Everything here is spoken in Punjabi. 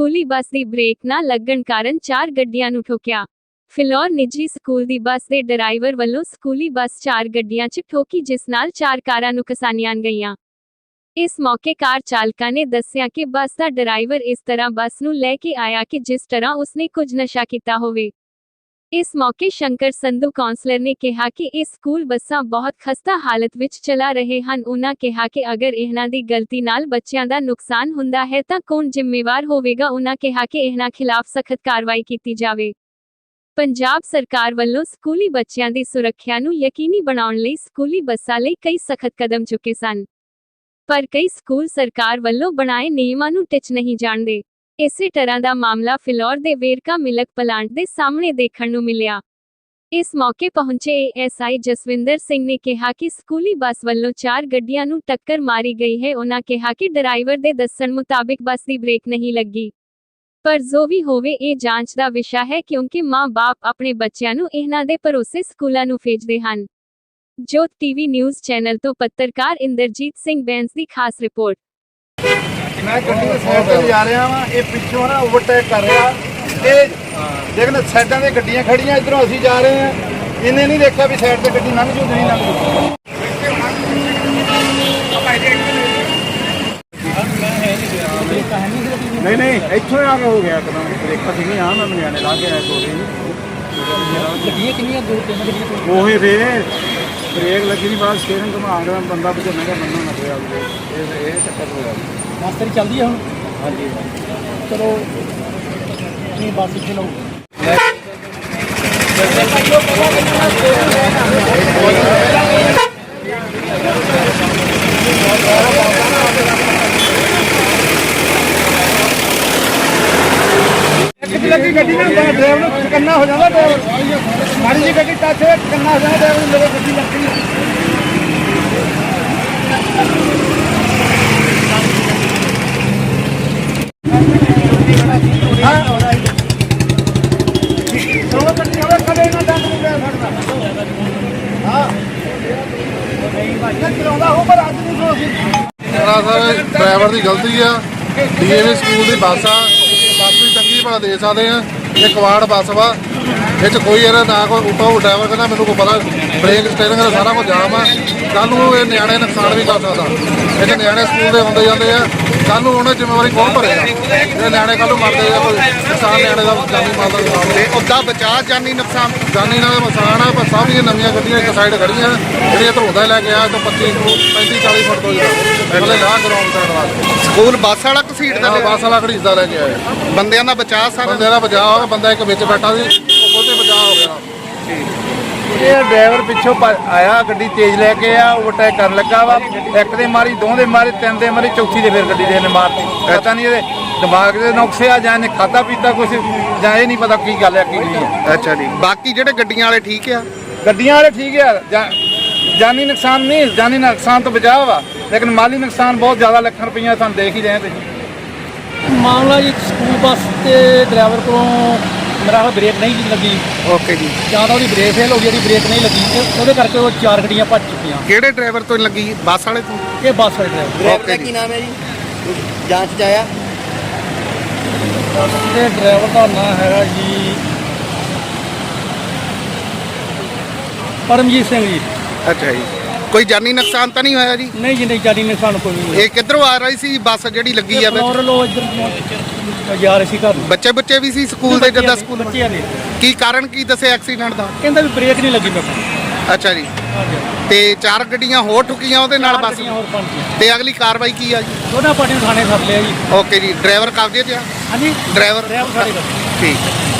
ਸਕੂਲੀ ਬੱਸ ਦੀ ਬ੍ਰੇਕ ਨਾ ਲੱਗਣ ਕਾਰਨ ਚਾਰ ਗੱਡੀਆਂ ਨੂੰ ਠੋਕਿਆ। ਫਿਲੌਰ ਨਿੱਜੀ ਸਕੂਲ ਦੀ ਬੱਸ ਦੇ ਡਰਾਈਵਰ ਵੱਲੋਂ ਸਕੂਲੀ ਬੱਸ ਚਾਰ ਗੱਡੀਆਂ 'ਚ ਠੋਕੀ, ਜਿਸ ਨਾਲ ਚਾਰ ਕਾਰਾਂ ਨੁਕਸਾਨੀਆਂ ਗਈਆਂ। ਇਸ ਮੌਕੇ ਕਾਰ ਚਾਲਕਾਂ ਨੇ ਦੱਸਿਆ ਕਿ ਬੱਸ ਦਾ ਡਰਾਈਵਰ ਇਸ ਤਰ੍ਹਾਂ ਬੱਸ ਨੂੰ ਲੈ ਕੇ ਆਇਆ ਕਿ ਜਿਸ ਤਰ੍ਹਾਂ ਉਸਨੇ ਕੁਝ ਨਸ਼ਾ ਕੀਤਾ ਹੋਵੇ। ਇਸ ਮੌਕੇ ਸ਼ੰਕਰ ਸੰਧੂ ਕਾਉਂਸਲਰ ਨੇ ਕਿਹਾ ਕਿ ਇਹ ਸਕੂਲ ਬੱਸਾਂ ਬਹੁਤ ਖਸਤਾ ਹਾਲਤ ਵਿੱਚ ਚਲਾ ਰਹੇ ਹਨ। ਉਹਨਾਂ ਕਿਹਾ ਕਿ ਅਗਰ ਇਹਨਾਂ ਦੀ ਗਲਤੀ ਨਾਲ ਬੱਚਿਆਂ ਦਾ ਨੁਕਸਾਨ ਹੁੰਦਾ ਹੈ ਤਾਂ ਕੌਣ ਜ਼ਿੰਮੇਵਾਰ ਹੋਵੇਗਾ? ਉਹਨਾਂ ਕਿਹਾ ਕਿ ਇਹਨਾਂ ਖਿਲਾਫ ਸਖਤ ਕਾਰਵਾਈ ਕੀਤੀ ਜਾਵੇ। ਪੰਜਾਬ ਸਰਕਾਰ ਵੱਲੋਂ ਸਕੂਲੀ ਬੱਚਿਆਂ ਦੀ ਸੁਰੱਖਿਆ ਨੂੰ ਯਕੀਨੀ ਬਣਾਉਣ ਲਈ ਸਕੂਲੀ ਬੱਸਾਂ ਲਈ ਕਈ ਸਖਤ ਕਦਮ ਚੁੱਕੇ ਸਨ। ਪਰ ਕਈ ਸਕੂਲ ਸਰਕਾਰ ਵੱਲੋਂ ਬਣਾਏ ਨਿਯਮਾਂ ਨੂੰ ਟਿੱਚ ਨਹੀਂ ਜਾਣਦੇ। ਇਸੇ ਤਰ੍ਹਾਂ ਦਾ ਮਾਮਲਾ ਫਿਲੌਰ ਦੇ ਵੇਰਕਾ ਮਿਲਕ ਪਲਾਂਟ ਦੇ ਸਾਹਮਣੇ ਦੇਖਣ ਨੂੰ ਮਿਲਿਆ। ਇਸ ਮੌਕੇ ਪਹੁੰਚੇ ਏਐਸਆਈ ਜਸਵਿੰਦਰ ਸਿੰਘ ਨੇ ਕਿਹਾ ਕਿ ਸਕੂਲੀ ਬੱਸ ਵੱਲੋਂ ਚਾਰ ਗੱਡੀਆਂ ਨੂੰ ਟੱਕਰ ਮਾਰੀ ਗਈ ਹੈ। ਉਹਨਾਂ ਕਿਹਾ ਕਿ ਡਰਾਈਵਰ ਦੇ ਦੱਸਣ ਮੁਤਾਬਿਕ ਬੱਸ ਦੀ ਬ੍ਰੇਕ ਨਹੀਂ ਲੱਗੀ। ਪਰ ਜੋ ਵੀ ਹੋਵੇ, ਇਹ ਜਾਂਚ ਦਾ ਵਿਸ਼ਾ ਹੈ ਕਿਉਂਕਿ ਮਾਂ-ਬਾਪ ਆਪਣੇ ਬੱਚਿਆਂ ਨੂੰ ਇਹਨਾਂ ਦੇ ਭਰੋਸੇ ਸਕੂਲਾਂ ਨੂੰ ਭੇਜਦੇ ਹਨ। ਜੋਤ ਟੀਵੀ ਨਿਊਜ਼ ਚੈਨਲ ਤੋਂ ਪੱਤਰਕਾਰ ਇੰਦਰਜੀਤ ਸਿੰਘ ਬੈਂਸ ਦੀ ਖਾਸ ਰਿਪੋਰਟ। ਮੈਂ ਗੱਡੀ ਦੇ ਸਾਈਡ ਤੇ ਜਾ ਰਿਹਾ ਵਾਂ ਇਹ ਪਿੱਛੋਂ ਨਾ ਓਵਰਟੇਕ ਕਰ ਰਿਹਾ। ਇਹ ਦੇਖਣ ਸਾਈਡਾਂ ਤੇ ਗੱਡੀਆਂ ਖੜੀਆਂ ਇਧਰੋਂ ਅਸੀਂ ਜਾ ਰਹੇ ਹਾਂ। ਇਹਨੇ ਨਹੀਂ ਦੇਖਿਆ ਵੀ ਸਾਈਡ ਤੇ ਗੱਡੀ ਲੰਘ ਜੂ ਨਹੀਂ ਲੰਘ ਜੂ। ਨਹੀਂ ਨਹੀਂ ਇੱਥੋਂ ਆ ਕੇ ਹੋ ਗਿਆ ਇੱਕਦਮ। ਬ੍ਰੇਕਾਂ ਸੀਗੀਆਂ ਆ ਮੈਂ ਮਨਿਆਣੇ ਲਾ ਕੇ ਆਇਆ ਗੱਡੀਆਂ ਕਿੰਨੀਆਂ ਦੋ ਤਿੰਨ ਗੱਡੀਆਂ ਉਹੀ ਫੇ ਬ੍ਰੇਕ ਲੱਗੀ ਨਹੀਂ ਬਾਅਦ ਸਟੀਅਰਿੰਗ ਘੁਮਾ ਬੰਦਾ ਬਚਣਾਗਾ ਮੰਨੋ ਨਾ ਕੋਈ ਆਵੇ ਇਹ ਇਹ ਚੱਕਰ ਹੋਇਆ ਮਾਸਟਰ ਚੱਲਦੀ ਆ ਹੁਣ? ਹਾਂਜੀ। ਚਲੋ ਬੱਸ ਇੱਥੇ ਲਓ। ਲੱਗੀ ਗੱਡੀ ਨਾ ਡਰਾਈਵਰ ਨੂੰ ਚਕੰਨਾ ਹੋ ਜਾਂਦਾ ਡਰਾਈਵਰ। ਮਾੜੀ ਜੀ ਗੱਡੀ ਟੱਚ ਚਕੰਨਾ ਹੋ ਜਾਂਦਾ ਡਰਾਈਵਰ ਨੂੰ ਮੇਰੇ ਗੱਡੀ ਲੱਗੀ ਹਾਂ ਸੋਲੋ ਗੱਡੀ ਹੋਵੇ ਕਦੇ ਨਾ ਦੰਦ ਨਹੀਂ ਪੈ ਸਕਦਾ ਹਾਂ ਨਹੀਂ ਭਾਈ ਹੋ ਪਰ ਅੱਜ ਨਹੀਂ ਸੋ ਸਰ, ਡਰਾਈਵਰ ਦੀ ਗਲਤੀ ਆ। ਡੀਏਵੀ ਸਕੂਲ ਦੀ ਬੱਸ ਆ। ਬੱਸ ਵੀ ਚੰਗੀ ਭਲਾ ਦੇ ਸਕਦੇ ਆ। ਇਹ ਕਵਾੜ ਬੱਸ ਵਾ। ਇਹ 'ਚ ਕੋਈ ਇਹਦਾ ਨਾ ਕੋਈ ਉੱਪਰ ਡਰਾਈਵਰ ਕਹਿੰਦਾ, ਮੈਨੂੰ ਕੋਈ ਪਤਾ ਬ੍ਰੇਕ ਸਟੇਰਿੰਗ ਦਾ ਸਾਰਾ ਕੁਝ ਜਾਮ ਆ। ਕੱਲ ਨੂੰ ਇਹ ਨਿਆਣੇ ਨੁਕਸਾਨ ਵੀ ਕਰ ਸਕਦਾ। ਇਹ ਨਿਆਣੇ ਸਕੂਲ ਦੇ ਹੁੰਦੇ ਜਾਂਦੇ ਆ। ਕੱਲ ਨੂੰ ਉਹਨਾਂ ਜ਼ਿੰਮੇਵਾਰੀ ਕੌਣ ਭਰੇਗਾ ਇਹ ਨਿਆਣੇ ਕੱਲ ਨੂੰ ਮਰਦੇ ਆ ਕੋਈ ਨੁਕਸਾਨ ਨਿਆਣੇ ਦਾ ਜਾਨੀ ਮਾਲ ਦਾ ਨੁਕਸਾਨ ਤੇ ਉਦਾਂ ਬਚਾ ਜਾਨੀ ਨੁਕਸਾਨ? ਜਾਨੀ ਨਾਲ ਨੁਕਸਾਨ ਆ ਪਰ ਸਭ ਦੀਆਂ ਨਵੀਆਂ ਗੱਡੀਆਂ ਇੱਕ ਸਾਈਡ ਖੜੀਆਂ ਜਿਹੜੀਆਂ ਧਰੋਦਾ ਲੈ ਕੇ ਆ ਤੋਂ 25 35 40 ਫੁੱਟ ਤੋਂ ਜਿਹੜਾ। ਮਤਲਬ ਲਾਹ ਗਰਾਉਂਡ ਸਾਈਡ ਵਾਸਤੇ। ਸਕੂਲ ਬੱਸ ਵਾਲਾ ਘਸੀਟ ਦਾ ਬੱਸ ਵਾਲਾ ਖੜੀਦਾ ਲੈ ਕੇ ਆਇਆ। ਬੰਦਿਆਂ ਦਾ ਬਚਾ ਬੰਦੇ ਦਾ ਬਚਾਅ ਹੋਇਆ ਬੰਦਾ ਇੱਕ ਵਿੱਚ ਬੈਠਾ ਸੀ ਉਹ ਉਹਦੇ ਬਚਾਅ ਹੋ ਗਿਆ ਇਹ ਡਰਾਈਵਰ ਪਿੱਛੋਂ ਆਇਆ ਗੱਡੀ ਤੇਜ਼ ਲੈ ਕੇ ਆ ਓਵਰਟੇਕ ਕਰਨ ਲੱਗਾ ਵਾ। ਇੱਕ ਦੇ ਮਾਰੀ ਦੋ ਦੇ ਮਾਰੀ ਤਿੰਨ ਦੇ ਮਾਰੀ ਚੌਥੀ ਦੇ ਫਿਰ ਗੱਡੀ ਦੇ ਨੇ ਮਾਰਤੀ। ਪਤਾ ਨਹੀਂ ਇਹਦੇ ਦਿਮਾਗ ਦੇ ਨੁਕਸੇ ਆ ਜਾਂ ਇਹਨੇ ਖਾਦਾ ਪੀਤਾ ਕੁਝ ਜਾਂ ਇਹ ਨਹੀਂ ਪਤਾ ਕੀ ਗੱਲ ਹੈ ਕੀ ਨਹੀਂ ਅੱਛਾ ਜੀ। ਬਾਕੀ ਜਿਹੜੇ ਗੱਡੀਆਂ ਵਾਲੇ ਠੀਕ ਆ? ਗੱਡੀਆਂ ਵਾਲੇ ਠੀਕ ਆ ਜਾ- ਜਾਨੀ ਨੁਕਸਾਨ ਨਹੀਂ ਜਾਨੀ ਨੁਕਸਾਨ ਤੋਂ ਬਚਾਅ ਵਾ। ਲੇਕਿਨ ਮਾਲੀ ਨੁਕਸਾਨ ਬਹੁਤ ਜ਼ਿਆਦਾ ਲੱਖਾਂ ਰੁਪਈਆ ਤੁਹਾਨੂੰ ਦੇਖ ਹੀ ਰਹੇ ਤੁਸੀਂ। ਮਾਮਲਾ ਜੀ ਸਕੂਲ ਬੱਸ ਤੇ ਡਰਾਈਵਰ ਕੋਲੋਂ ਮੇਰਾ ਖਿਆਲ ਬ੍ਰੇਕ ਨਹੀਂ ਲੱਗੀ। ਓਕੇ ਜੀ। ਜਾਂ ਤਾਂ ਉਹਦੀ ਬ੍ਰੇਕ ਫੇਲ ਹੋ ਗਈ ਉਹਦੀ ਬ੍ਰੇਕ ਨਹੀਂ ਲੱਗੀ। ਤੇ ਉਹਦੇ ਕਰਕੇ ਉਹ ਚਾਰ ਗੱਡੀਆਂ ਭੱਜ ਚੁੱਕੀਆਂ। ਕਿਹੜੇ ਡਰਾਈਵਰ ਤੋਂ ਲੱਗੀ? ਬੱਸ ਵਾਲੇ ਤੋਂ? ਇਹ ਬੱਸ ਵਾਲੇ ਡਰਾਈਵਰ ਓਕੇ ਦਾ ਜੀ। ਕੀ ਨਾਮ ਹੈ ਜੀ? ਜਾਂਚ ਚ ਆਇਆ? ਤੇ ਡਰਾਈਵਰ ਦਾ ਨਾਮ ਹੈਗਾ ਜੀ ਪਰਮਜੀਤ ਸਿੰਘ ਜੀ। ਅੱਛਾ ਜੀ। ਕੋਈ ਜਾਨੀ ਨੁਕਸਾਨ ਤਾਂ ਨਹੀਂ ਹੋਇਆ ਜੀ? ਨਹੀਂ ਜੀ ਨਹੀਂ ਜਾਨੀ ਨੁਕਸਾਨ ਕੋਈ ਨਹੀਂ ਇਹ ਕਿੱਧਰੋਂ ਆ ਰਹੀ ਸੀ ਬੱਸ ਜਿਹੜੀ ਲੱਗੀ ਆ ਵਿੱਚ ਫਲੋਰ ਲੋ ਇੱਧਰ ਜਾ ਰਹੇ ਸੀ ਘਰ ਨੂੰ। ਬੱਚੇ ਬੱਚੇ ਵੀ ਸੀ ਸਕੂਲ ਦੇ ਜਿੱਦਾਂ ਸਕੂਲ ਬੱਚਿਆਂ ਕੀ ਕਾਰਨ ਕੀ ਦੱਸਿਆ ਐਕਸੀਡੈਂਟ ਦਾ? ਕਹਿੰਦਾ ਵੀ ਬ੍ਰੇਕ ਨਹੀਂ ਲੱਗੀ ਮੇਰੇ ਕੋਲ। ਅੱਛਾ ਜੀ। ਤੇ ਚਾਰ ਗੱਡੀਆਂ ਹੋਰ ਠੁਕੀਆਂ ਉਹਦੇ ਨਾਲ ਬੱਸ ਹੋਰ ਤੇ ਅਗਲੀ ਕਾਰਵਾਈ ਕੀ ਆ ਜੀ? ਦੋਨਾਂ ਪਾਰਟੀਆਂ ਨੂੰ ਥਾਣੇ ਸੱਦ ਲਿਆ ਜੀ। ਓਕੇ ਜੀ। ਡਰਾਈਵਰ ਕਬਜ਼ੇ 'ਚ ਆ? ਹਾਂਜੀ। ਡਰਾਈਵਰ? ਡਰਾਈਵਰ ਸਾਡੇ ਕੋਲ। ਠੀਕ।